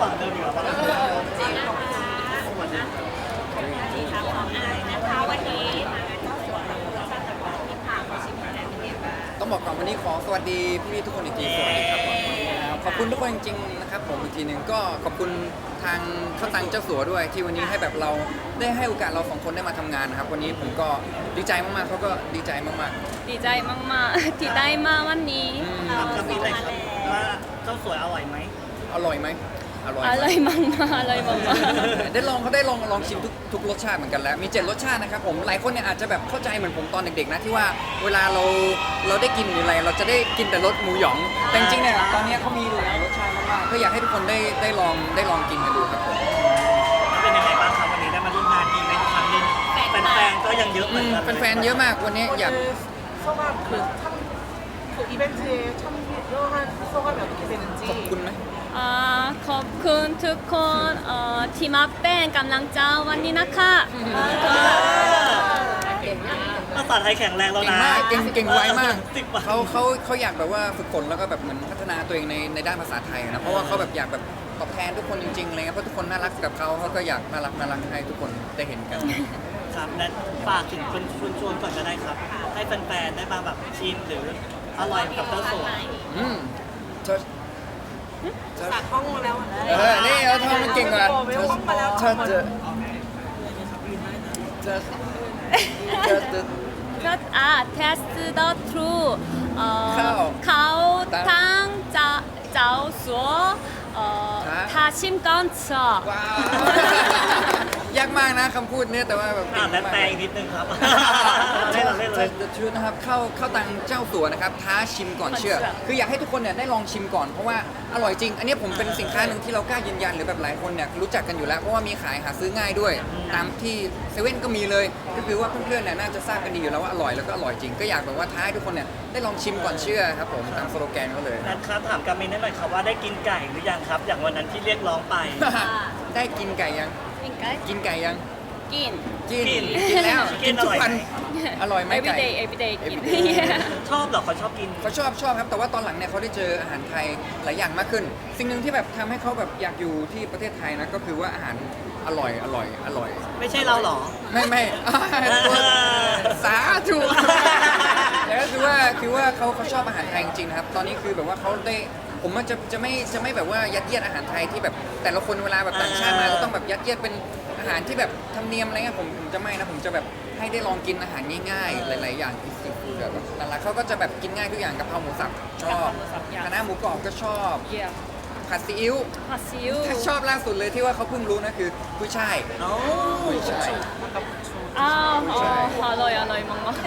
ฝั่งเดิมอยู่แล้วจริงนะคะดีค่ะของอายนะคะวันนี้ทางเจ้าสัวกับคุณชาติตะวันที่พามาชิมอะไรเป็นยังไงบ้าต้องบอกก่อนวันนี้ขอสวัสดีพี่ๆทุกคนอีกทีสวัสดีครับผมขอบคุณทุกคนจริงๆนะครับผมอีกทีหนึ่งก็ขอบคุณทางข้าวตังเจ้าสัวด้วย ที่วันนี้ให้แบบเราได้ให้โอกาสเราสองคนได้มาทำงานนะครับ วันนี้ผมก็ดีใจมากๆเขาก็ดีใจมาก ดีใจมากๆ ที่ได้มาวันนี้ๆอืมถามกับพี่เลยครับว่าเจ้าสวยอร่อยไหม อร่อยไหม อร่อย อ ไหม ร่อยมากๆอร่อยมาก ได้ลองเขาได้ลองลองชิมทุกทุกรสชาติเหมือนกันแล้ว มีเจ็ดรสชาตินะครับผมหลายคนเนี่ยอาจจะแบบเข้าใจเหมือนผมตอนเด็กๆนะที่ว่าเวลาเราเราได้กินหรืออะไร เราจะได้กินแต่รสหมูหยอง แต่จริงๆเนี่ยตอนนี้เขามีหลายรสชาติมากๆก็อยากให้ทุกคนได้ได้ลองได้ลองกินกันดูครับผม เป็นยังไงบ้างครับวันนี้ได้มาร่วมงานอีกในอีกครั้งหนึงแฟนๆก็ยังเยอะเหมื อื อน ม กัน แฟนๆเยอะมากวันนี้อยาก 오늘 소감 그, 참, 그 이벤트에 참 여한 소감이 어떻게 ขอบ 되는지 คุณไหม ๆอ่าขอบคุณทุกคนเอ่อที่มาเป็นกำลังใจวันนี้นะคะก็ ภาษาไทยแข็งแรงแล้ว เก่ง นะ มากเก่งเก่งไวมาก สิบวัน เขาเขาเขาอยากแบบว่าฝึกฝนแล้วก็แบบเหมือนพัฒนาตัวเองในในด้านภาษาไทยนะเพราะว่าเขาแบบอยากแบบตอบแทนทุกคนจริงๆอะไรเงี้ยเพราะทุกคนน่ารักกับเขาเขาก็อยากน่ารักน่ารักให้ทุกคนได้เห็นกัน ครับและฝากถึงคนชวนชวนๆก่อนก็ได้ครับ ให้แฟนๆได้มาแบบชิมหรือ อร่อยกับเต้าโสดอืมเธอเธอ ห้องมาแล้วอเออ นี่เราทำมันเก่งกว่าเธอเธอเธอเธอเธอเธอ Not ah test the true เอ่อข้าวเขาทางจะเจ้าสัวเอ่อฮะ ทาชิมก้อนเจาะว้าว ยากมากนะคำพูดเนี่ยแต่ว่าแบบอ่าเก่งและมากแปลอีกนิดนึงครับเล่นเราเล่นเลยจะชุดนะครับเข้าเข้าตังเจ้าสัวนะครับท้าชิมก่อนเชื่อ คืออยากให้ทุกคนเนี่ยได้ลองชิมก่อนเพราะว่าอร่อยจริง อันนี้ผมเป็นสินค้าหนึ่งที่เรากล้ายืนยันหรือแบบหลายคนเนี่ยรู้จักกันอยู่แล้วเพราะว่ามีขายหาซื้อง่ายด้วย ตามที่เซเว่นก็มีเลย ก็คือว่าเพื่อนๆเนี่ยน่าจะทราบกันดีอยู่แล้วว่าอร่อยแล้วก็อร่อยจริงก็อยากแบบว่าท้าให้ทุกคนเนี่ยได้ลองชิมก่อนเชื่อครับผมตามสโลแกนเขาเลยนะครับถามกามินได้หน่อยครับว่าได้กินไก่หรือยังครับ อย่างวันนั้นที่เรียกร้องไป ได้กินไก่ยัง กินไก่กินไก่ยัง กิน กิน กินกินแล้ว กินทุกวันอร่อยไหมอร่อยไหมไก่ everyday everyday กิน Everyday ชอบเหรอเขาชอบกิน เขาชอบชอบครับ แต่ว่าตอนหลังเนี่ยเขาได้เจออาหารไทยหลายอย่างมากขึ้น สิ่งหนึ่งที่แบบทำให้เขาแบบอยากอยู่ที่ประเทศไทยนะก็คือว่าอาหารอร่อยอร่อยอร่อย ไม่ใช่เราเหรอ ไม่ไม่ ตัวสาธุ แต่ก็คือว่าคือว่าเขาเขาชอบอาหารไทยจริงๆนะครับ ตอนนี้คือแบบว่าเขาได้ผมว่าจะจะไม่จะไม่แบบว่ายัดเยียดอาหารไทยที่แบบแต่ละคนเวลาแบบต่างชาติมาเราต้องแบบยัดเยียดเป็นอาหารที่แบบธรรมเนียมอะไรเงี้ยผมผมจะไม่นะผมจะแบบให้ได้ลองกินอาหารง่ายๆ หลาย ๆ อย่างที่ซีฟู้ดแบบแต่ละเขาก็จะแบบกินง่ายทุกอย่างกะเพราหมูสับชอบกะเพราหมูสับอยากคณะน้าหมูกรอบก็ชอบเยี่ยมผัดซีอิ๊วผัดซีอิ๊วถ้าชอบล่าสุดเลยที่ว่าเขาเพิ่งรู้นะคือกุ้ยช่ายโอ้กุ้ยช่ายอ้าวอ๋ออร่อยอร่อยมากแ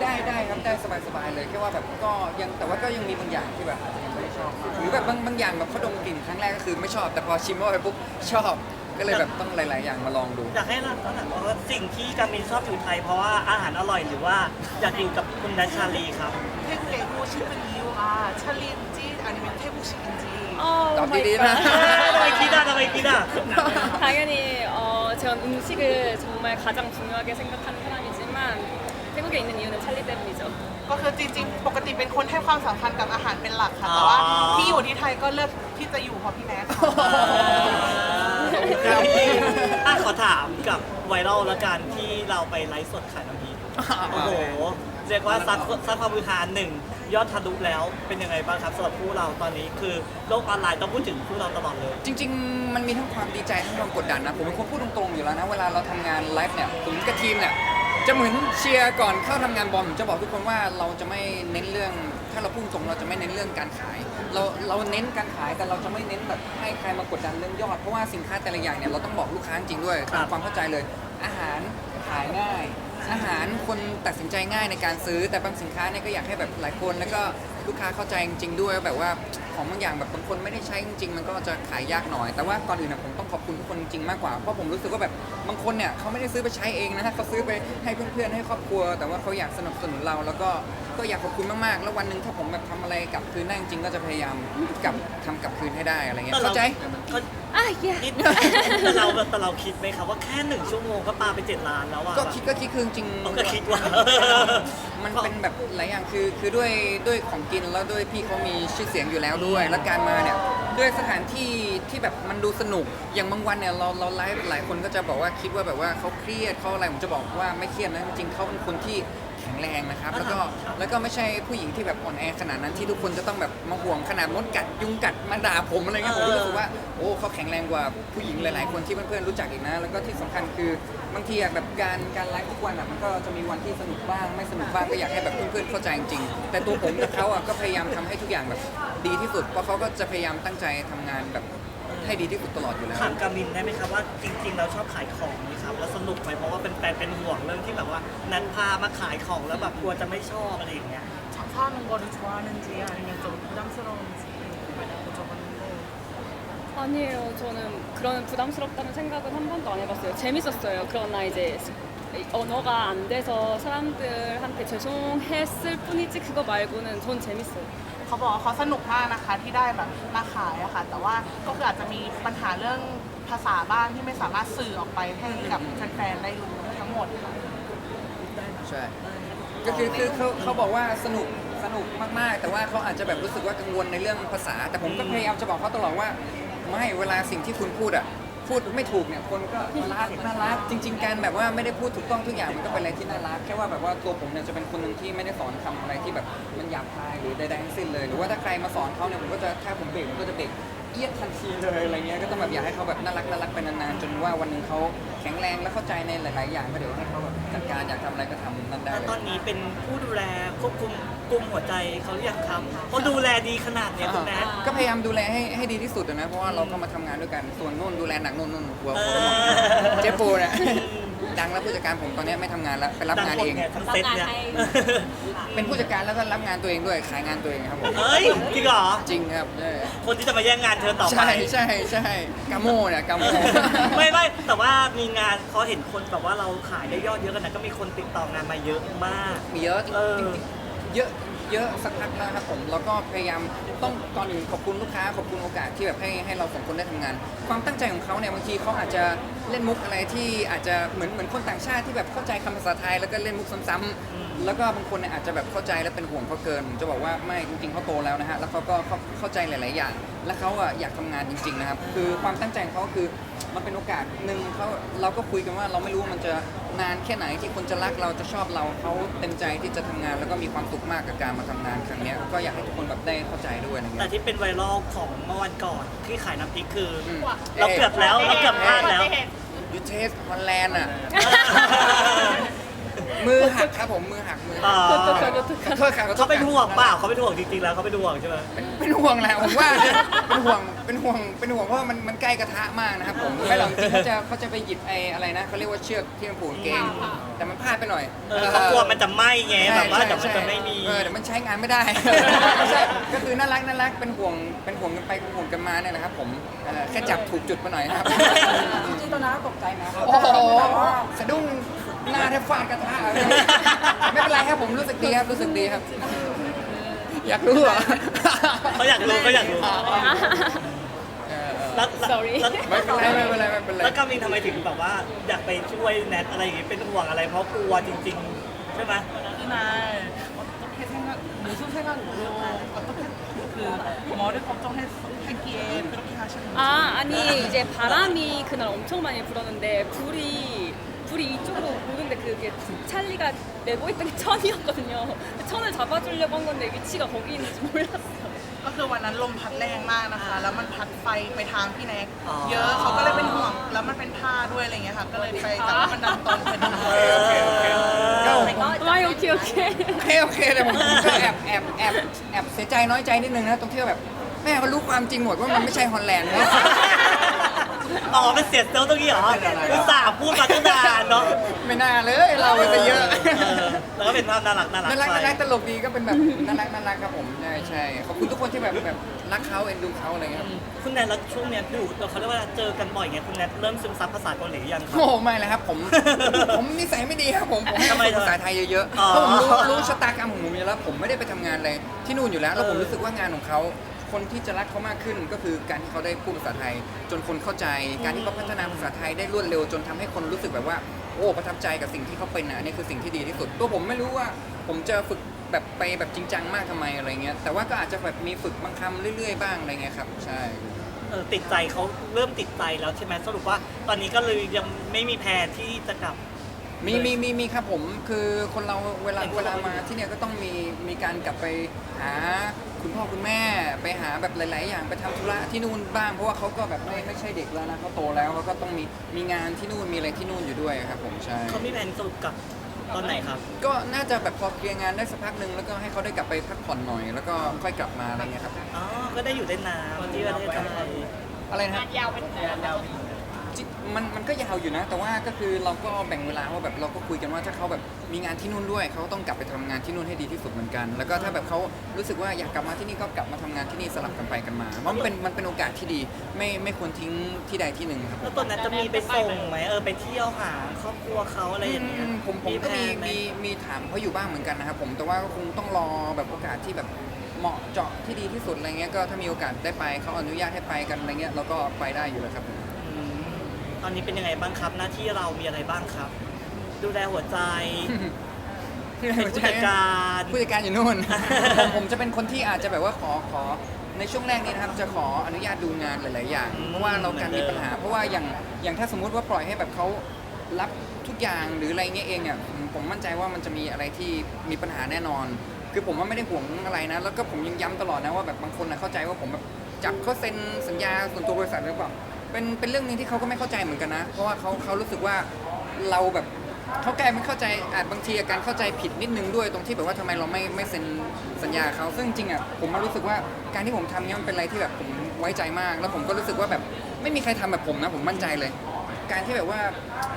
ได้ได้ครับได้สบายๆเลยแค่ว่าแบบก็ยังแต่ว่าก็ยังมีบางอย่างที่แบบอาจจะยังไม่ได้ชอบมากหรือแบบบางบางอย่างแบบเขาดมกลิ่นครั้งแรกก็คือไม่ชอบ แต่พอชิมเข้าไปปุ๊บชอบ ก็เลยแบบต้องหลาย ๆ อย่างมาลองดู อยากให้เราถามว่าสิ่งที่กามินชอบอยู่ไทย เพราะว่าอาหารอร่อยหรือว่าอยากอยู่กับคุณดัชชาลีครับ 태국에 오고 싶은 이유가 찰리인지 아니면 태국식인지 ๆอ๋อ ตอบ my ดีๆนะ God ทำไมคิดอ่ะทำไมคิดอ่ะ 당연히 어, 제가 음식을 정말 가장 중요하게 생각하는 사람이지만 태국에 있는 이유는 찰리 때문이죠. ก็คือจริงๆ ปกติเป็นคนให้ความสำคัญกับอาหารเป็นหลักค่ะ แต่ว่า อ๋อ ที่อยู่ที่ไทยก็เลือกที่จะอยู่เพราะพี่แนทค่ะ ครับ อ่ะขอถามกับไวรัลละกันที่เราไปไลฟ์สดขายน้ำพริกโอ้โห เรียกว่าซัดซัดความมือหาหนึ่งยอดทะลุแล้วเป็นยังไงบ้างครับสำหรับผู้เราตอนนี้คือโลกออนไลน์ต้องพูดถึงผู้เราตลอดเลย จริง ๆ มันมีทั้งความดีใจทั้งความกดดันนะ ผมเป็นคนพูดตรง ๆ อยู่แล้วนะ เวลาเราทำงานไลฟ์เนี่ยผมกับทีมเนี่ย จะเหมือนเชียร์ก่อนเข้าทำงานบอลผมจะบอกทุกคนว่าเราจะไม่เน้นเรื่อง ถ้าเราพูดตรงเราจะไม่เน้นเรื่องการขาย เราเราเน้นการขายแต่เราจะไม่เน้นแบบให้ใครมากดดันเรื่องยอดเพราะว่าสินค้าแต่ละอย่างเนี่ยเราต้องบอกลูกค้าจริงๆด้วยครับ ตามความเข้าใจเลย อาหารขายง่าย อาหารคนตัดสินใจง่ายในการซื้อแต่บางสินค้าเนี่ยก็อยากให้แบบหลายคนแล้วก็ ลูกค้าเข้าใจจริงๆด้วยแบบว่าของบางอย่างแบบบางคนไม่ได้ใช้จริงๆมันก็จะขายยากหน่อย แต่ว่าก่อนอื่นนะผมต้องขอบคุณทุกคนจริงมากกว่าเพราะผมรู้สึกว่าแบบบางคนเนี่ยเขาไม่ได้ซื้อไปใช้เองนะเขาซื้อไปให้เพื่อนๆให้ครอบครัว แต่ว่าเขาอยากสนับสนุนเราแล้วก็ ก็ก็อยากขอบคุณมากๆ แล้ววันหนึ่งถ้าผมแบบทำอะไรกลับคืนได้จริงๆก็จะพยายามกลับทำกลับคืนให้ได้อะไรเงี้ยแต่เราเข้าใจเขา 아, 예. นิดแต่เราแต่เราคิดไหมครับว่าแค่หนึ่งชั่วโมงก็ปาไปเจ็ดล้านแล้วอะก็คิดก็คิดคือจริงๆเราก็คิดว่า มันเป็นแบบหลายอย่างคือคือด้วยด้วยของกินแล้วด้วยพี่เขามีชื่อเสียงอยู่แล้วด้วย แล้วการมาเนี่ยด้วยสถานที่ที่แบบมันดูสนุก อย่างบางวันเนี่ยเราเราไลฟ์หลายคนก็จะบอกว่าคิดว่าแบบว่าเขาเครียดเขาอะไรผมจะบอกว่าไม่เครียดนะจริงๆเขาเป็นคนที่ แข็งแรงนะครับ แล้วก็แล้วก็ไม่ใช่ผู้หญิงที่แบบอ่อนแอขนาดนั้นที่ทุกคนจะต้องแบบมาห่วงขนาดมดกัดยุงกัดมาด่าผมอะไรเงี้ยผมก็รู้สึกว่าโอ้เขาแข็งแรงกว่าผู้หญิงหลาย ๆ คนที่เพื่อนๆรู้จักอีกนะ แล้วก็ที่สำคัญคือบางทีอะแบบการการไลฟ์ทุกวันอะมันก็จะมีวันที่สนุกบ้างไม่สนุกบ้างก็อยากให้แบบเพื่อนๆเข้าใจจริงๆแต่ตัวผมกับเขาอะก็พยายามทำให้ทุกอย่างแบบดีที่สุดเพราะเขาก็จะพยายามตั้งใจทำงานแบบ ให้ดีที่สุดตลอดอยู่แล้ว ถามกามินได้ไหมครับว่าจริงๆเราชอบขายของไหมครับ แล้วสนุกไหมเพราะว่าเป็นแฟนเป็นห่วงเรื่องที่แบบว่านัดพามาขายของแล้วแบบกลัวจะไม่ชอบอะไรอย่างเงี้ย 장사하는 거를 좋아하는지 아니면 좀 부담스러운지 여쭤봤는데 아니에요. 저는 그런 부담스럽다는 생각은 한 번도 안 해봤어요. 재밌었어요. 그러나 이제 언어가 안 돼서 사람들한테 죄송했을 뿐이지 그거 말고는 전 재밌어요. เขาบอกว่าเขาสนุกมากนะคะที่ได้แบบมาขายอะค่ะ แต่ว่าก็คืออาจจะมีปัญหาเรื่องภาษาบ้างที่ไม่สามารถสื่อออกไปให้กับแฟนๆได้รู้ทั้งหมดค่ะใช่ก็คือคือเขาเขาบอกว่าสนุกสนุกมากๆ แต่ว่าเขาอาจจะแบบรู้สึกว่ากังวลในเรื่องภาษา แต่ผมก็พยายามจะบอกเขาตลอดว่า ไม่เวลาสิ่งที่คุณพูดอะ พูดไม่ถูกเนี่ยคนก็รักน่ารักจริง ๆ การแบบว่าไม่ได้พูดถูกต้องทุกอย่างมันก็เป็นอะไรที่น่ารักแค่ว่าแบบว่าตัวผมเนี่ยจะเป็นคนหนึ่งที่ไม่ได้สอนคำอะไรที่แบบมันหยาบคายหรือใดๆทั้งสิ้นเลย หรือว่าถ้าใครมาสอนเขาเนี่ยผมก็จะถ้าผมเบรกผมก็จะเบรกเอียดทันทีเลยอะไรเงี้ยก็ต้องแบบอยากให้เขาแบบน่ารักน่ารักไปนานๆจนว่าวันหนึ่งเขาแข็งแรงและเข้าใจในหลาย ๆ อย่างก็เดี๋ยวให้เขาแบบจัดการอยากทำอะไรก็ทำนั่นได้แล้วเลตอนนี้เป็นผู้ดูแลควบคุม กลุ่มหัวใจเขาหรือยังครับเขาดูแลดีขนาดเนี้ยคุณแม่ ก็พยายามดูแลให้ให้ดีที่สุดอะนะ เพราะว่าเราก็มาทำงานด้วยกัน ส่วนนู่นดูแลหนักนู่นนู่นหัวเอหัวอเจ๊ปูเนี่ยดังแล้วผู้จัดการผมตอนนี้ไม่ทำงานแล้วไปรับงานเองดัหมดยทั้งเซ็ตเนี่ยเป็นผู้จัดการแล้วก็รับงานตัวเองด้วยขายงานตัวเองครับผมเฮ้ยจริงเหรอ จริงครับใช่คนที่จะมาแย่งงานเธอต่อไป ใช่ใช่ใช่กาโมเนี่ยกาโมไม่ไม่แต่ว่ามีงานเขาเห็นคนแบบว่าเราขายได้ยอดเยอะกันนะก็มีคนติดต่องานมาเยอะมาก มีเยอะจริงเออจริงๆ เยอะเยอะสักพักแล้วครับผมแล้วก็พยายามต้องก่อนอื่นขอบคุณลูกค้าขอบคุณโอกาสที่แบบให้ให้เราสองคนได้ทำงาน ความตั้งใจของเขาเนี่ยบางทีเขาอาจจะเล่นมุกอะไรที่อาจจะเหมือนเหมือนคนต่างชาติที่แบบเข้าใจคำภาษาไทยแล้วก็เล่นมุกซ้ำๆ แล้วก็บางคนเนี่ยอาจจะแบบเข้าใจและเป็นห่วงเขาเกินผมจะบอกว่าไม่จริงๆเขาโตแล้วนะฮะแล้วเขาก็เข้าเข้าใจหลาย ๆ อย่าง และเขาอะอยากทำงานจริง ๆ นะครับ คือความตั้งใจของเขาคือมันเป็นโอกาสหนึ่งเขาเราก็คุยกันว่าเราไม่รู้ว่ามันจะนานแค่ไหนที่คนจะรักเราจะชอบเราเขาเต็มใจที่จะทำงาน แล้วก็มีความสุขมากกับการมาทำงานครั้งเนี้ยก็อยากให้ทุกคนแบบได้เข้าใจด้วยอะไรแต่เงี้ยที่เป็นไวรัลของเมื่อวันก่อนที่ขายน้ำพริกคืออมเราเกือบแล้วเราเกือบพลาดแล้ว ยูเทสฮอลแลนด์อะ มือหักครับผมมือหักมือหักอ๋อขอโทษครับขอโทษครับเขาเป็นห่วงเปล่าเขาเป็นห่วงจริงๆแล้วเขาเป็นห่วงใช่ไหมเป็นเป็นห่วงแหละผมว่าเป็นห่วงเป็นห่วงเป็นห่วงเพราะว่ามันมันใกล้กระทะมากนะครับผมไม่หรอกจริงๆเขาจะเขาจะไปหยิบไอ้อะไรนะเขาเรียกว่าเชือกที่มันผูกกางเกงแต่มันพลาดไปหน่อย เออเขากลัวมันจะไหม้ไงใช่แบบว่าใช่เดี๋ยวมันใช่จะไม่มี เออเดี๋ยวมันใช้งานไม่ได้ ไม่ใช่ก็คือน่ารักน่ารักเป็นห่วงเป็นห่วงกันไปเป็นห่วงกันมาเนี่ยนะครับผมเออแค่จับถูกจุดมาหน่อยนะครับ จริงๆตอนนั้นตกใจนะโอ้โห สะดุ้ง หน้าแทบฟาดกระทะเลยไม่เป็นไรครับผมรู้สึกดีครับรู้สึกดีครับ อยากรู้เหรอ เขาอยากรู้เขาอยากรู้ เออ แล้วแล้ว Sorry แล้ว ไม่เป็นไรไม่เป็นไรไม่เป็นไร แล้วกามินทำไมถึงแบบว่าอยากไปช่วยแนทอะไรอย่างงี้เป็นห่วงอะไรเพราะกลัวจริง ๆ ใช่ไหม 그날 어떻게 생각 무슨 생각으로 어떻게 그 뭐를 걱정했기에 그렇게 하셨는지 아 아니 이제 바람이 그날 엄청 많이 불었는데 불이 불이 이쪽으로 오는데 그게 찰리가 메고 있던 게 천이었거든요. 천을 잡아주려고 한 건데 위치가 거기 있는지 몰랐어요. ก็คือวันนั้นลมพัดแรงมากนะคะ แล้วมันพัดไฟไปทางพี่แน็ก อ๋อ เยอะเขาก็เลยเป็นห่วง แล้วมันเป็นผ้าด้วยอะไรเงี้ยค่ะ ก็เลยไปแต่ว่ามันดันตรงไปทาง เออ ก็ผม 와이 오케이 오케이. โอเคโอเคแต่ผมก็แอบแอบแอบแอบเสียใจน้อยใจนิดนึงนะตรงที่ว่าแบบแม่เขารู้ความจริงหมดว่ามันไม่ใช่ฮอลแลนด์นะ อ๋อเป็นเสียเซลล์ตรงนี้เหรออุตส่าห์พูดมาตั้งนานเนาะไม่น่าเลยเราไปเยอะเออแล้วก็เป็นภาพน่ารักน่ารักน่ารักไปน่ารักตลกดีก็เป็นแบบน่ารักน่ารักครับผมใช่ใช่ขอบคุณทุกคนที่แบบแบบรักเขาเอ็นดูเขาอะไรเงี้ยครับคุณแนทแล้วช่วงเนี้ยดูเขาเรียกว่าเจอกันบ่อยไงคุณแนทเริ่มซึมซับภาษาเกาหลียังครับโอ้ไม่เลยครับผม ผมนิสัยไม่ดีครับผมผมให้ทำไมฝึกภาษาไทยเยอะๆอ๋อเพราะผมรู้รู้ชะตากรรมของผมอยู่แล้วผมไม่ได้ไปทำงานอะไรที่นู่นอยู่แล้วแล้วผมรู้สึกว่างานของเขา คนที่จะรักเขามากขึ้นก็คือการที่เขาได้พูดภาษาไทย จนคนเข้าใจ การที่เขาพัฒนาภาษาไทยได้รวดเร็วจนทำให้คนรู้สึกแบบว่า โอ้ประทับใจกับสิ่งที่เขาเป็นนะอันนี่คือสิ่งที่ดีที่สุด ตัวผมไม่รู้ว่า ผมจะฝึกแบบไปแบบจริงจังมากทำไมอะไรเงี้ยแต่ว่าก็อาจจะแบบมีฝึกบางคำเรื่อยๆบ้างอะไรเงี้ยครับใช่เออติดใจเขาเริ่มติดใจแล้วใช่ไหมสรุปว่าตอนนี้ก็เลยยังไม่มีแพลนที่จะกลับ มีมีมีมีครับผมคือคนเราเวลาเห็นเขาเวลาบอกว่ามาที่เนี่ยก็ต้องมีมีการกลับไปหาคุณพ่อคุณแม่ไปหาแบบหลาย ๆ อย่างไปทำธุระที่นู่นบ้างเพราะว่าเขาก็แบบไม่ไม่ใช่เด็กแล้วนะเขาโตแล้วเขาก็ต้องมีมีงานที่นู่นมีอะไรที่นู่นอยู่ด้วยครับ ผมใช่เขามีแผนสรุปกลับตอนไหนครับ ก็น่าจะแบบพอเคลียร์งานได้สักพักหนึ่งแล้วก็ให้เขาได้กลับไปพักผ่อนหน่อย แล้วก็ค่อยกลับมาอะไรเงี้ยครับอ๋อก็ได้อยู่ได้นานที่ประเทศไทยอะไรนะคงารับนยาวไปถึงไหนแล้ว จิมันมันก็ยาวอยู่นะ แต่ว่าก็คือเราก็แบ่งเวลาว่าแบบเราก็คุยกันว่าถ้าเขาแบบมีงานที่นู่นด้วยเขาก็ต้องกลับไปทำงานที่นู่นให้ดีที่สุดเหมือนกัน แล้วก็ถ้าแบบเขารู้สึกว่าอยากกลับมาที่นี่ก็กลับมาทำงานที่นี่สลับกันไปกันมาเพราะมันเป็นมันเป็นโอกาสที่ดี ไม่ไม่ควรทิ้งที่ใดที่หนึ่งครับแล้วตอนนั้นจะมีไปส่งไหมเออไปเที่ยวหาครอบครัวเขาอะไรอย่างเงี้ยอืมผมผมก็แผมีนไห มีมีถามเขาอยู่บ้างเหมือนกันนะครับผมแต่ว่าก็คงต้องรอแบบโอกาสที่แบบเหมาะเจาะที่ดีที่สุดอะไรเงี้ยก็ถ้ามีโอกาสได้ไปเขาอนุญาตให้ไปกันอะไรเงี้ยเราก็ไปได้อยู่แล้วครับผมอืม ตอนนี้เป็นยังไงบ้างครับหน้าที่เรามีอะไรบ้างครับ ดูแลหัวใจเป็นผู้จัดการผู้จัดการอยู่นู่น ผมผมจะเป็นคนที่อาจจะแบบว่าขอขอในช่วงแรกนี้นะครับจะขออนุญาตดูงานหลาย ๆ อย่างอืมเพราะว่าเราการมีปัญหา เพราะว่าอย่างอย่างถ้าสมมุติว่าปล่อยให้แบบเขารับทุกอย่างหรืออะไรเงี้ยเองเนี่ยผมผมมั่นใจว่ามันจะมีอะไรที่มีปัญหาแน่นอน คือผมว่าไม่ได้ห่วงอะไรนะ แล้วก็ผมยังย้ำตลอดนะว่าแบบบางคนนะเข้าใจว่าผมแบบจับเขาเซ็นสัญญาส่วนตัวบริษัทหรือเปล่า เป็นเป็นเรื่องหนึงที่เขาก็ไม่เข้าใจเหมือนกันนะ เพราะว่าเขาเขารู้สึกว่าเราแบบเขาแกลายเป็นเข้าใจอาจบางทีการเข้าใจผิดนิดนึงด้วยตรงที่แบบว่าทำไมเราไม่ไม่เซ็นสัญญาเขาซึ่งจริงๆอะผมมารู้สึกว่าการที่ผมทำเนี่ยมันเป็นอะไรที่แบบผมไว้ใจมาก แล้วผมก็รู้สึกว่าแบบไม่มีใครทำแบบผมนะผมมั่นใจเลย การที่แบบว่า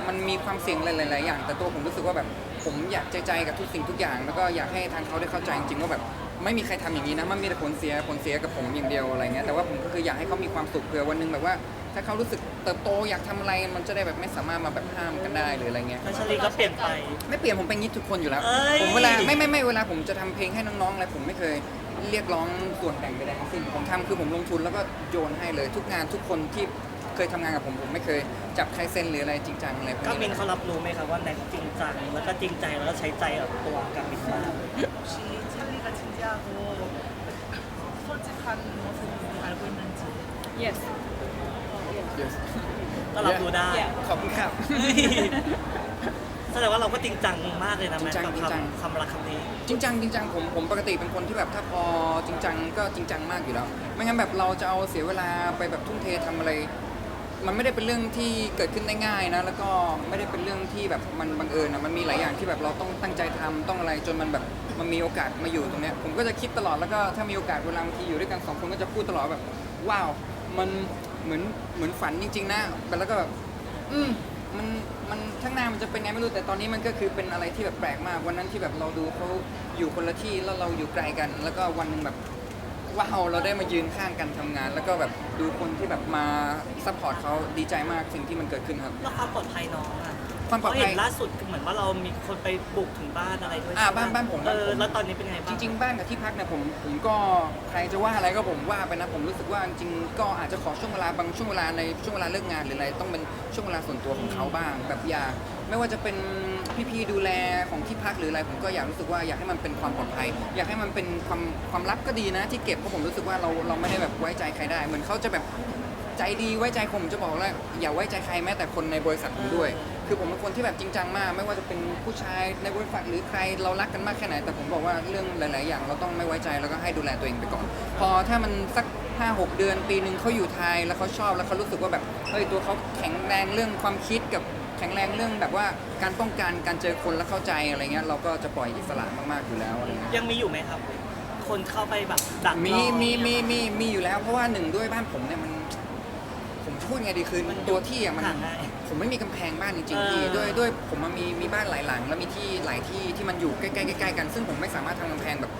มันมีความเสี่ยงหลาย ๆ อย่าง แต่ตัวผมรู้สึกว่าแบบผมอยากใจใจกับทุกสิ่งทุกอย่าง แล้วก็อยากให้ทางเขาได้เข้าใจจริงๆว่าแบบไม่มีใครทำอย่างนี้นะมันมีแต่ผลเสียผลเสียกับผมอย่างเดียวอะไรเงี้ยแต่ว่าผมก็คืออยากให้เขามีความสุขเผื่อวันหนึงแบบว่า ถ้าเขารู้สึกเติบโตอยากทำอะไรมันจะได้แบบไม่สามารถมาแบบห้ามกันได้หรืออะไรเงี้ยแล้วชลีก็เปลี่ยนไปไม่เปลี่ยนผมเป็นอย่างนี้ทุกคนอยู่แล้วเอ้ยผมเวลาไม่ไม่ไม่เวลาผมจะทำเพลงให้น้องๆอะไรผมไม่เคยเรียกร้องส่วนแบ่งใดๆทั้งสิ้นผมทำคือผมลงทุนแล้วก็โยนให้เลย ทุกงานทุกคนที่ เคยทำงานกับผมผมไม่เคยจับใครเซ็นหรืออะไรจริงจังอะไรพวก กา นี้ มินเขารับรู้ไหมครับว่าแน็กจริงจังแล้วก็จริงใจแล้วก็ใช้ใจกับตัวกามินมาก 혹시 찰리가 진지하고 솔직한 모습을 알고 있는지 Yes. Yes ก็รับรู้ได้ ขอบคุณครับ แสดงว่าเราก็จริงจังมากเลยนะ จริ แม่ งจัง กับ จริงจัง คำคำรักคำนี้ จริงจังจริงจังผมผมปกติเป็นคนที่แบบถ้าพอจริงจังก็จริงจังมากอยู่แล้ว ไม่งั้นแบบเราจะเอาเสียเวลาไปแบบทุ่มเททำอะไร มันไม่ได้เป็นเรื่องที่เกิดขึ้นได้ง่ายนะ แล้วก็ไม่ได้เป็นเรื่องที่แบบมันบังเอิญนะมันมีหลายอย่างที่แบบเราต้องตั้งใจทำต้องอะไรจนมันแบบมันมีโอกาสมาอยู่ตรงเนี้ยผมก็จะคิดตลอดแล้วก็ถ้ามีโอกาสเวลาบางทีอยู่ด้วยกันสองคนก็จะพูดตลอดแบบ ว้าว มันเหมือนเหมือนฝันจริง ๆ นะแล้วก็แบบอืมมันมันข้างหน้ามันจะเป็นไงไม่รู้แต่ตอนนี้มันก็คือเป็นอะไรที่แบบแปลกมาก วันนั้นที่แบบเราดูเขาอยู่คนละที่แล้วเราอยู่ไกลกัน แล้วก็วันหนึงแบบ ว้าวเราได้มายืนข้างกันทำงาน แล้วก็แบบดูคนที่แบบมาซัพพอร์ตเขาดีใจมากสิ่งที่มันเกิดขึ้นครับ แล้วความปลอดภัยน้องอะความปลอดภัยเพราะเห็นล่าสุดเหมือนว่าเรามีคนไปบุกถึงบ้านอะไรด้วยอ่าใช่ไหบ้านบ้านผมเอบ้านอผม แล้วตอนนี้เป็นไงจบ้างริง ๆ บ้านกับที่พักเนี่ยผมผมก็ใครจะว่าอะไรก็ผมว่าไปนะผมรู้สึกว่าจริงๆก็อาจจะขอช่วงเวลาบางช่วงเวลาในช่วงเวลาเลิกงานหรืออะไรต้องเป็นช่วงเวลาส่วนตัวของเขาบ้าง แบบอย่า ไม่ว่าจะเป็นพี่ๆดูแลของที่พักหรืออะไรผมก็อยากรู้สึกว่าอยากให้มันเป็นความปลอดภัย อยากให้มันเป็นความความลับก็ดีนะ ที่เก็บเพราะผมรู้สึกว่าเราเราไม่ได้แบบไว้ใจใครได้ เหมือนเขาจะแบบใจดีไว้ใจผมจะบอกว่าอย่าไว้ใจใครแม้แต่คนในบริษัทผมด้วย คือผมเป็นคนที่แบบจริงจังมาก ไม่ว่าจะเป็นผู้ชายในบริษัทหรือใครเรารักกันมากแค่ไหน แต่ผมบอกว่าเรื่องหลาย ๆ อย่างเราต้องไม่ไว้ใจแล้วก็ให้ดูแลตัวเองไปก่อน พอถ้ามันสักห้าหกเดือนปีหนึ่งเขาอยู่ไทยแล้วเขาชอบแล้วเขารู้สึกว่าแบบเฮ้ยตัวเขาแข็งแรงเรื่องความคิดกับ แข็งแรงเรื่องแบบว่าการป้องกันการเจอคนแล้วเข้าใจอะไรเงี้ยเราก็จะปล่อยอิสระมากๆอยู่แล้วอะไรเงี้ยยังมีอยู่ไหมครับ คนเข้าไปแบบดักรอ มีมีมีมีมีอยู่แล้วเพราะว่าหนึ่งด้วยบ้านผมเนี่ยมัน ผมพูดไงดีคือตัวที่อะมัน หาง่ายผมไม่มีกำแพงบ้านจริงเอๆพี่อด้วยด้วยผมมันมีมีบ้านหลายหลัง แล้วมีที่หลายที่ที่มันอยู่ใกล้ๆใกล้ๆกัน ซึ่งผมไม่สามารถทำกำแพงแบบ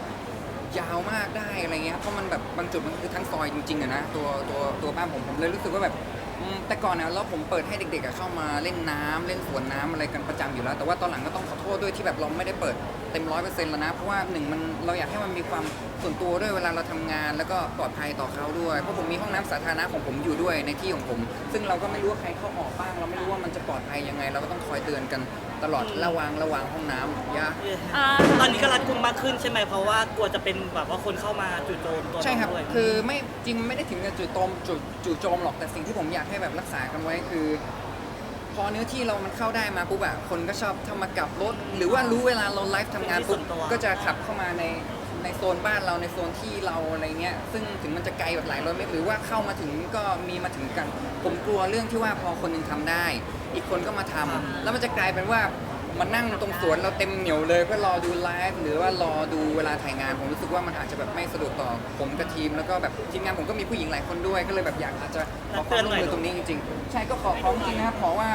ยาวมากได้อะไรเงี้ยครับเพราะมันแบบบางจุดมันคือทั้งซอยจริงๆอะนะตัวตัวตัวบ้านผมผมเลยรู้สึกว่าแบบ อืมแต่ก่อนนะแล้วผมเปิดให้เด็กๆอะเข้ามาเล่นน้ำเล่นสวนน้ำอะไรกันประจำอยู่แล้ว แต่ว่าตอนหลังก็ต้องขอโทษด้วยที่แบบเราไม่ได้เปิดเต็มร้อยเปอร์เซ็นต์แล้วนะ เพราะว่าหนึ่งมันเราอยากให้มันมีความส่วนตัวด้วยเวลาเราทำงาน แล้วก็ปลอดภัยต่อเขาด้วย เพราะผมมีห้องน้ำสาธารณะของผมอยู่ด้วยในที่ของผม ซึ่งเราก็ไม่รู้ว่าใครเข้าออกบ้าง เราไม่รู้ว่ามันจะปลอดภัยยังไง เราก็ต้องคอยเตือนกันตลอดระวังระวังห้องน้ำอยาอ่าตอนนี้ก็รัดกุมมากขึ้นใช่ไหมเพราะว่ากลัวจะเป็นแบบว่าคนเข้ามาจู่โจมตัวใช่ครับเาด้วยคือไม่จริงไม่ได้ถึงกับจู่โจมจู่จู่โจมหรอกแต่สิ่งที่ผมอยากให้แบบรักษากันไว้คือ พอเนื้อที่เรามันเข้าได้มาปุ๊บอะคนก็ชอบทำมากลับรถ หรือว่ารู้เวลาเราไลฟ์ทำงานปุ๊บก็จะขับเข้ามาในในโซนบ้านเราในโซนที่เราอะไรเงี้ยซึ่งถึงมันจะไกลแบบหลายร้อยเมตรหรือว่าเข้ามาถึงก็มีมาถึงกัน ผมกลัวเรื่องที่ว่าพอคนหนึงทำได้ อีกคนก็มาทำแล้วมันจะกลายเป็นว่า มานั่งตรงสวนเราเต็มเหนียวเลยเพื่อรอดูไลฟ์หรือว่ารอดูเวลาถ่ายงาน ผมรู้สึกว่ามันอาจจะแบบไม่สะดวกต่อผมกับทีมแล้วก็แบบทีมงานผมก็มีผู้หญิงหลายคนด้วยก็เลยแบบอยากอาจจะขอความร่วมมือตรงนี้จริงๆ ใช่ก็ขอขอจริงๆนะครับขอว่า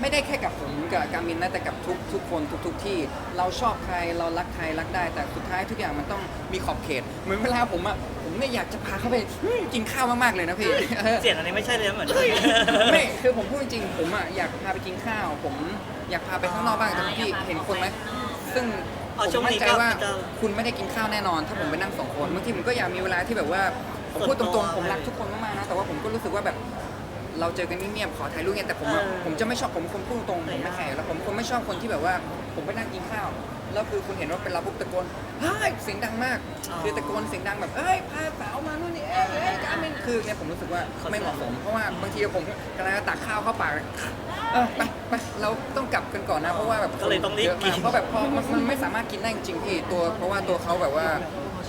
ไม่ได้แค่กับผมกับการมินนะแต่กับทุกทุกคนทุกทุกที่ เราชอบใครเรารักใครรักได้ แต่สุดท้ายทุกอย่างมันต้องมีขอบเขต เหมือนเวลาผมอะผมเนี่ยอยากจะพาเขาไปกินข้าวมากๆเลยนะพี่ เสียงอันนี้ไม่ใช่เลยนะเหมือนไม่คือผมพูดจริงๆผมอะอยากพาไปกินข้าวผม อยากพาไปข้างนอกบ้างแต่พี่เห็นคนไหมซึ่งผเอามช่วงมั่นี้นใจก็ว่าจะคุณไม่ได้กินข้าวแน่นอน ถ้าผมไปนั่งสองคนบางทีผมก็อยากมีเวลาที่แบบว่าผมพูดตรงๆผมรักทุกคนมากๆนะแต่ว่าผมก็รู้สึกว่าแบบเราเจอกันเงียบๆขอถ่ายรูปเงี้ยแต่ผมอะเออผมจะไม่ชอบผมคนพูดตรงๆผมไม่แคร์แล้วผมคนไม่ชอบคนที่แบบว่า ผมไปนั่งกินข้าว แล้วคือคุณเห็นว่าเป็นเราปุ๊บตะโกนเฮ้ยเสียงดังมาก คือตะโกนเสียงดังแบบเอ้ยพาสาวมานู่นนี่เอ้ยเอ้ยการมินคือเนี่ยผมรู้สึกว่าไม่เหมาะสมเพราะว่าบางทีผมกำลังจะตักข้าวเข้าปากเออไปไปเราต้องกลับกันก่อนนะเพราะว่าแบบก็เลยต้องรีบเยะกิมานเพราะแบบพอมันมันไม่สามารถกินได้จริงๆพี่ตัว เพราะว่าตัวเขาแบบว่า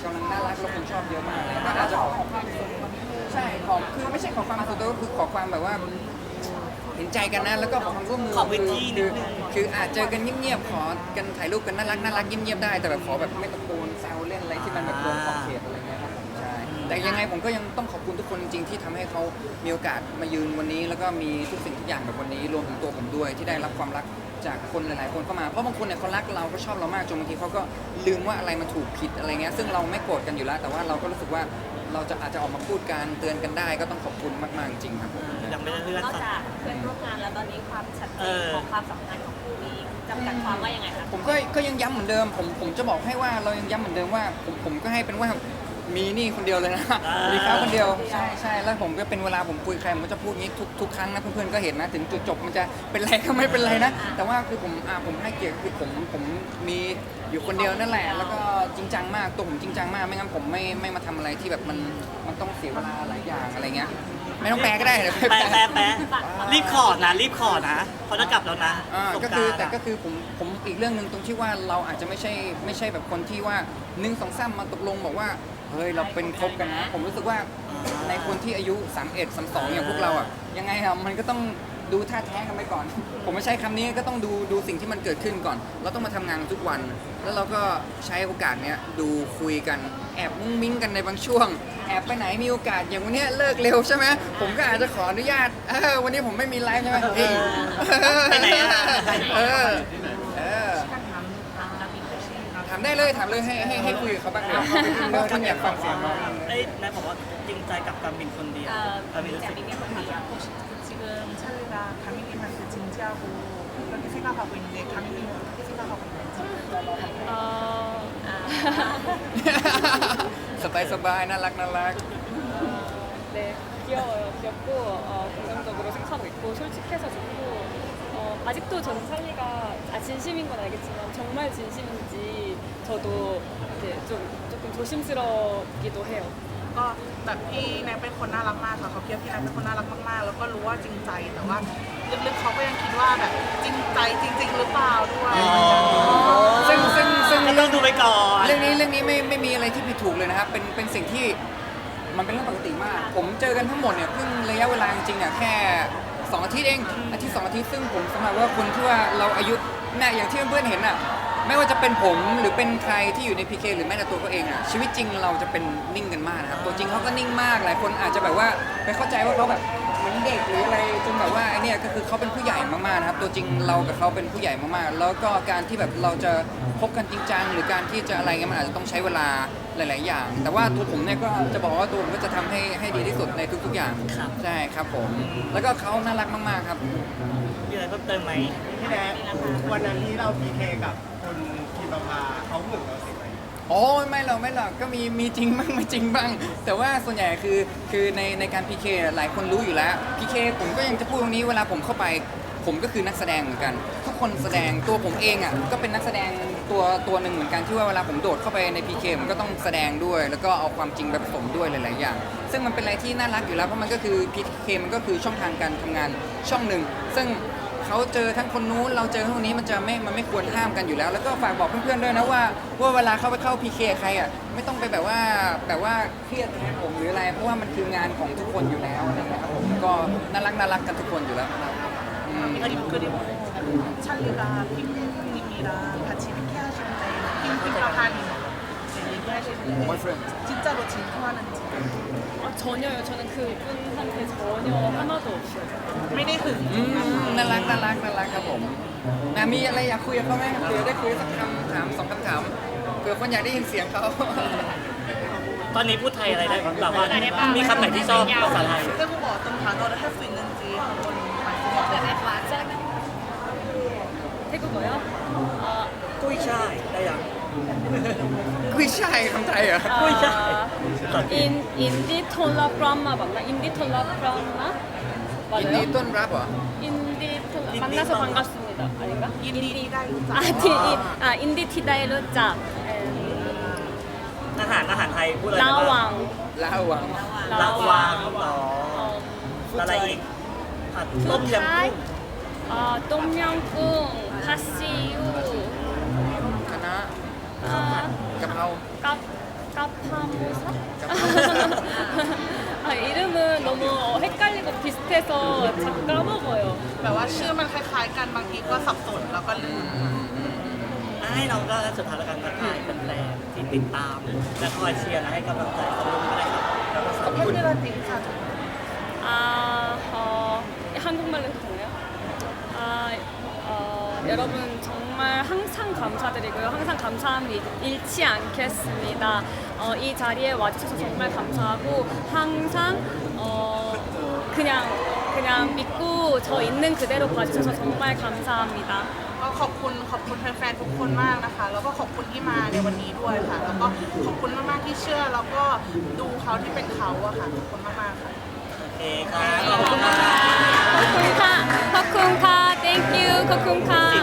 กำลังน่ารักแล้วคนชอบเยอะมากเลยแต่อาจจะขอใช่ขอคือไม่ใช่ขอความส่วนตัวก็คือขอความแบบว่า เห็นใจกันนะ แล้วก็ขอความร่วมมือขอพื้นที่นิคืดอนึงคืออาจเจอกันเงียบๆขอกันถ่ายรูปกันน่ารักน่ารักเงียบๆได้ แต่แบบขอแบบไม่ตะโกนแซวเล่นอะไรที่มันแบบโดนขอบเขตอะไรเงี้ยครับผมใช่แต่ยังไงผมก็ยังต้องขอบคุณทุกคนจริงๆที่ทำให้เขามีโอกาสมายืนวันนี้ แล้วก็มีทุกสิ่งทุกอย่างแบบวันนี้รวมถึงตัวผมด้วยที่ได้รับความรักจากคนหลายๆคนเข้ามาเพราะบางคนเนี่ยเขารักเราก็ชอบเรามากจนบางทีเขาก็ลืมว่าอะไรมันถูกผิดอะไรเงี้ยซึ่งเราไม่โกรธกันอยู่แล้ว แต่ว่าเราก็รู้สึกว่าเราจะอาจจะออกมาพูดกันเตือนกันได้ ก็ต้องขอบคุณมากๆจริงๆครับผม ยังไม่ได้เลื่อนนอกสัก จากเพื่อนร่วมงานแล้วตอนนี้ความชัดเจเอนอ ของความสัมพันธ์ของคู่นี้จำกัดความว่ายังไงคะผมก็ก็ยังย้ำเหมือนเดิม ผมผมจะบอกให้ว่าเรายังย้ำเหมือนเดิมว่า ผมผมก็ให้เป็นว่ามีนี่คนเดียวเลยนะอ่ามีมีเขาคนเดียวใช่ใช่แล้วผมก็เป็นเวลาผมคุยใครผมก็จะพูดงี้ทุกทุกครั้งนะเพื่อนๆก็เห็นนะ ถึงจุดจบมันจะเป็นไรก็ไม่เป็นไรนะ แต่ว่าคือผมอ่าผมให้เกียรติคือผมผมมีอยู่คนเดียวนั่นแหละ แล้วก็จริงจังมากตัวผมจริงจังมากไม่งั้นผมไม่ไม่มาทำอะไรที่แบบมันมันต้องเสียเวลาหลายอย่างอะไรเงี้ย ไม่ต้องแปลก็ได้เดี๋ยวแปะแปะแปะรีบขอนะรีบขอนะเขาจะกลับแล้วนะอ่าสงก็ราคือรแต่ก็อะคือผมผมอีกเรื่องหนึ่งตรงที่ว่าเราอาจจะไม่ใช่ไม่ใช่แบบคนที่ว่าหนึ่งสองสามมาตกลงบอกว่าเฮ้ยเราเป็นคบกันนะ ผมรู้สึกว่าในคนที่อายุ 31 32 อย่างพวกเราอะยังไงอะมันก็ต้องดูท่าแท้กันไปก่อน ผมไม่ใช้คำนี้ก็ต้องดูดูสิ่งที่มันเกิดขึ้นก่อน เราต้องมาทำงานทุกวัน แล้วเราก็ใช้โอกาสเนี้ยดูคุยกันแอบมุ้งมิ้งกันในบางช่วง แอบไปไหนมีโอกาสอย่างวันเนี้ยเลิกเร็วใช่ไหมผมก็อาจจะขออนุญาตเออวันนี้ผมไม่มีไลฟ์ใช่ไหมเฮ้ย ไปไหนอะ เออ เออ ถามได้เลยถามเลยให้ให้ให้คุยกับเขาบ้างเลยเพราะคุณอยากฟังเสียงเขา เอ้ยนายบอกว่าจริงใจกับการบินคนเดียว เอ่อ การบินรู้ แต่ สึก มีเมียคนเดียว 지금 찰리가 가민님한테 진지하고 그렇게 생각하고 있는데 가민님은 어떻게 생각하고 있는지 어, อ่า ส บายสบายน่ารักน่ารัก 네, 귀여워요. 귀엽고 어, 긍정적으로 생각하고 있고 솔직해서 좋고 어, 아직도 저는 살리가 아, 진심인 건 알겠지만 정말 진심인지 저도 이제 좀 조금 조심스럽기도 해요. ก็แบบพี่แนทเป็นคนน่ารักมากค่ะเขาคิดว่าพี่แนทเป็นคนน่ารักมากๆ แล้วก็รู้ว่าจริงใจ แต่ว่าลึกๆเขาก็ยังคิดว่าแบบจริงใจจริง ๆ หรือเปล่าด้วย ซึ่ง ไปก่อน เรื่องนี้เรื่องนี้ไม่ไม่มีอะไรที่ผิดถูกเลยนะครับ เป็นเป็นสิ่งที่มันเป็นเรื่องปกติมาก ผมเจอกันทั้งหมดเนี่ยเพิ่งระยะเวลาจริงๆเนี่ยแค่สองอาทิตย์เองอาทิตย์สองอาทิตย์ซึ่งผมสำหรับว่าคนที่ว่าเราอายุเนี่ยอย่างที่เพื่อนๆเห็นอะไม่ว่าจะเป็นผมหรือเป็นใครที่อยู่ใน PK หรือแม้แต่ตัวเขาเองอะชีวิตจริงเราจะเป็นนิ่งกันมากนะครับตัวจริงเขาก็นิ่งมากหลายคนอาจจะแบบว่าไปเข้าใจว่าเขาแบบเหมือนเด็กหรืออะไรจนแบบว่าไอเนี่ยก็คือเขาเป็นผู้ใหญ่มากๆนะครับตัวจริงเรากับเขาเป็นผู้ใหญ่มากๆ แล้วก็การที่แบบเราจะ บกันจริงจังหรือการที่จะอะไรเงี้ยมันอาจจะต้องใช้เวลาหลาย ๆ อย่าง แต่ว่าตัวผมเนี่ยก็จะบอกว่าตัวผมก็จะทำให้ให้ดีที่สุดในทุก ๆ อย่างครับ ใช่ครับผม แล้วก็เขาน่ารักมาก ๆ ครับ มีอะไรเพิ่มเติมไหมพี่แดนวันนั้นที่เราพีเคกับคุณพิมพาภาเขาหึงเราสิไหมโอ้ยไม่หรอกไม่หรอกก็มีมีจริงบ้างไม่จริงบ้าง แต่ว่าส่วนใหญ่คือคือในในการ PK หลายคนรู้อยู่แล้ว PK ผมก็ยังจะพูดตรงนี้เวลาผมเข้าไป ผมก็คือนักแสดงเหมือนกัน ทุกคนแสดงตัวผมเองอะก็เป็นนักแสดงตัวตัวหนึ่งเหมือนกันที่ว่าเวลาผมโดดเข้าไปใน PK มันก็ต้องแสดงด้วย แล้วก็เอาความจริงไปผสมด้วยหลาย ๆ อย่าง ซึ่งมันเป็นอะไรที่น่ารักอยู่แล้วเพราะมันก็คือ PK มันก็คือช่องทางการทำงานช่องหนึ่งซึ่งเขาเจอทั้งคนนู้นเราเจอทั้งคนนี้มันจะไม่ มันไม่ควรห้ามกันอยู่แล้ว แล้วก็ฝากบอกเพื่อนๆด้วยนะว่าว่าเวลาเข้าไปเข้า PK ใครอะไม่ต้องไปแบบว่าแบบว่าเครียดแทนผมหรืออะไร เพราะว่ามันคืองานของทุกคนอยู่แล้วนะครับผมก็น่ารักน่ารักกันทุกคนอยู่แล้วครับ อืม 그리고 그리고 찰리가 핑님이랑 같이 PK 하시는데 핑핑파파님 얘기하시는데 boyfriend 진짜로 질투하는지 아, 전혀요. 저는 그분한테 전혀 하나도 없어요. ไม่ได้หึง อืมน่ารักน่ารักน่ารักครับผมนะมีอะไรอยากคุยกับเขาไหมเผื่อได้คุยสักคำถามสองคำถามเผื่อคนอยากได้ยินเสียงเขา ตอนนี้พูดไทยอะไรได้บ้างแบบว่ามีคำไหนที่ชอบภาษาไทย 태국어 어떤 단어를 할 수 있는지 한번 말씀해 ช่ายได้ยัง คุยใช่คำไทยเหรอ กุ้ยช่าย 아, 인 인디 톨라 브라마 맞나? 인디 톨라 브라마 ยินดี 맞아요? ต้อนรับเหรอ 인디 톨라 인디 만나서 톨라. 반갑습니다. 아닌가? 인디 다이루자. 아, 디, 아 인디 티다이루자 อาหารอาหารไทยพูดอะไรได้บ้าง 라왕 ลาววัง ละวางต่อ 어, อะไรอีกผัดต้มยำ 타이 กุ้ง 아, 똠양꿍 파시유 คณะ 아, กะเพรา 까, 까파모사? 까파모사. 아, 이름은 너무 헷갈리고 비슷해서 자꾸 까먹어요. แบบว่าชื่อมันคล้ายๆกันบางทีก็สับสนแล้วก็ลืม ให้เราก็สุดท้ายแล้วกันนะคายเป็นแฟนๆที่ติดตาม และคอยเชียร์และให้กำลังใจขอบคุณก็ได้ครับ 팬들한테 인사 좀 아, 어, 한국말로 해도 되나요? 아, 어, 여러분 정말 항상 감사드리고요. 항상 감사함이 잃지 않겠습니다. 어, 이 자리에 와주셔서 정말 감사하고 항상 어, 그냥 그냥 믿고 저 있는 그대로 봐주셔서 정말 감사합니다. ก็ขอบคุณขอบคุณแฟนๆทุกคนมากนะคะ แล้วก็ขอบคุณที่มาในวันนี้ด้วยค่ะ แล้วก็ขอบคุณมากๆที่เชื่อ แล้วก็ดูเขาที่เป็นเขาอะค่ะ ขอบคุณมากๆค่ะ โอเคครับขอบคุณมาก 코쿤카, 코쿤카, 땡큐, 코쿤카.